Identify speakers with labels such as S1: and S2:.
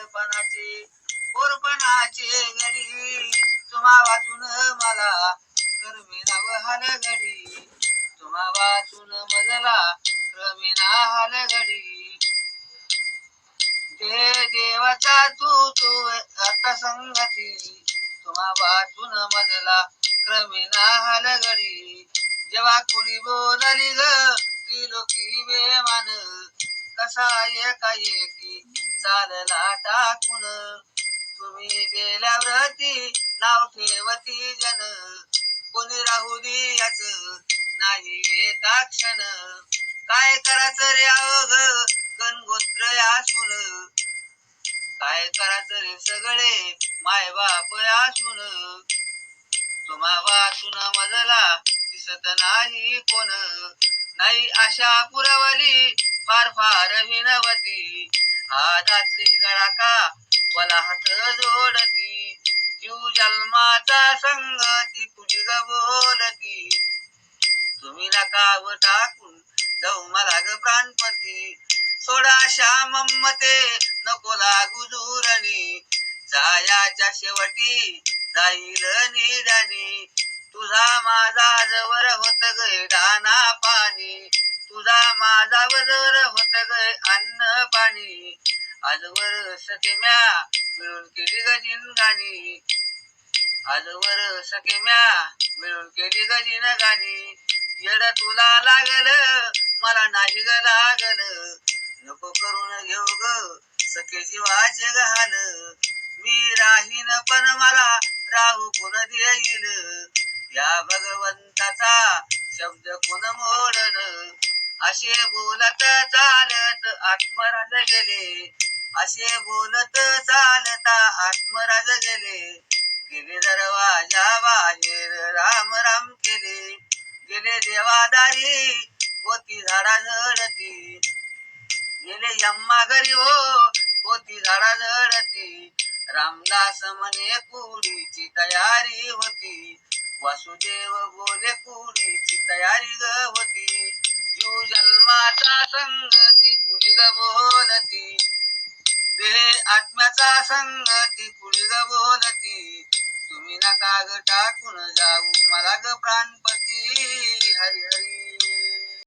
S1: बाळपणाचे पोरपणाचे घडी तुम्हा वाचून मला करमिना हाल घडी. तुम्हा वाचून मजला क्रमिना हाल घडी. दे देवाचा तू तू आता संगती. तुम्हा वाचून मजला क्रमिना हाल घडी. जेव्हा कुणी बोलली ग त्रिलोकी बेमान कसा एका एक चालला टाकून. तुम्ही गेल्यावरती नाव ठेवती जन. कोणी राहू दे याच नाही एका क्षण. काय करायचं रे अवघ? गणगोत्र असून काय करायचं रे सगळे? माय बाप असून तुम्हा वाचून मजला दिसत नाही कोण. नाही आशा पुरवली फार फार विनवती. हातातली गळाका मला हात जोडती. जीव जन्माचा संगती कुणी ग बोलती. तुम्ही नका व टाकून जाऊ मला ग प्राणपती. सोडा श्यामते नको लागू दुरणी. जायाच्या शेवटी जाईल निदानी तुझा माझा जवळ होत गे दाना पाणी. तुझा माझा वजर गाणी आजवर सकेम्या मिळून केली गजिन गाणी आजवर सकेम्या मिळून केली ग जिनगाणी येड तुला लागल मला नाही ग लागल. नको करून घेऊ ग सखे जीवाचे घाल मी राहीन पण मला राहू कोण देईल? या भगवंताचा शब्द कोण मोडन असे बोलत चालत आत्मराज गेले. असे बोलत चालता आत्मराज गेले. गेले दरवाजा बाहेर राम राम केले. गेले देवादारी होती झाडा झडती. गेले यम्मा घरी हो होती झाडा झडती. रामदास म्हणे कुडीची तयारी होती. वासुदेव बोले कुडीची तयारी आत्म्याचा संगती कुणी ग बोलती देह आत्म्याचा संगती कुणी ग बोलती तुम्ही नका ग टाकून जाऊ मला ग प्राणपती. हरी हरी.